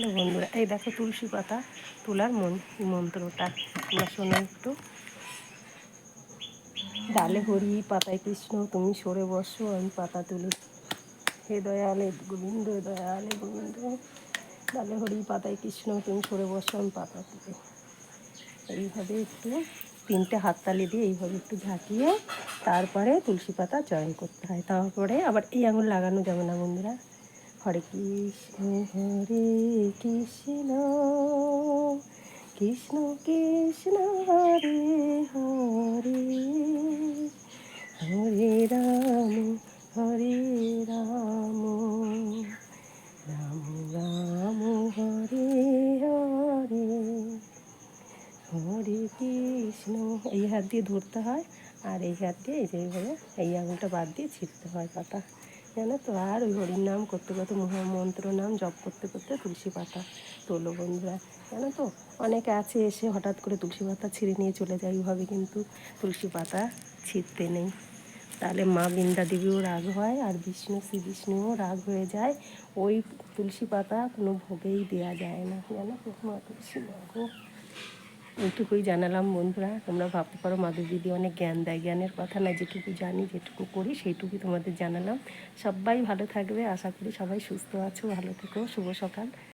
Hello বন্ধুরা, এই দেখো তুলসী পাতা তোলার মন, মন্ত্রটা। তোমরা শোনো একটু। ডালে হরি, পাতায় কৃষ্ণ, তুমি সরে বসো, আমি পাতা তুলি। হে দয়ালে গোবিন্দ দয়ালে গোবিন্দ। ডালে হরি, পাতায় কৃষ্ণ, তুমি সরে বসো, আমি পাতা তুলি। এইভাবে একটু তিনটে হাততালি দিয়ে এইভাবে একটু ঝাঁকিয়ে তারপরে তুলসী পাতা চয়ন করতে হয়। তারপরে আবার এই আঙুল লাগানো যাবে না বন্ধুরা। হরে কৃষ্ণ হরে কৃষ্ণ কৃষ্ণ কৃষ্ণ, হরে হরে হরে রাম হরে রাম রাম রাম, হরে হরে হরে কৃষ্ণ। এই হাত দিয়ে ধরতে হয়, আর এই হাত দিয়ে এই যে এই আঙুলটা বাদ দিয়ে ছিঁড়তে হয় পাতা। জানো তো? আর ওই হরির নাম করতে করতে মহামন্ত্র নাম জপ করতে করতে তুলসী পাতা তোলো বন্ধুরা, জানো তো? অনেকে আছে এসে হঠাৎ করে তুলসী পাতা ছিঁড়ে নিয়ে চলে যায়, ওইভাবে কিন্তু তুলসী পাতা ছিঁড়তে নেই। তাহলে মা বৃন্দা দেবীও রাগ হয় আর বিষ্ণু শ্রী বিষ্ণুও রাগ হয়ে যায়। ওই তুলসী পাতা কোনো ভোগেই দেওয়া যায় না, জানো তো? মা তুলসী এইটুকুই জানালাম বন্ধুরা। তোমরা ভাবতে পারো মাধুর দিদি অনেক জ্ঞান দেয়, জ্ঞানের কথা না, যেটুকু জানি, যেটুকু করি, সেইটুকুই তোমাদের জানালাম। সবাই ভালো থাকবে, আশা করি সবাই সুস্থ আছো, ভালো থেকো, শুভ সকাল।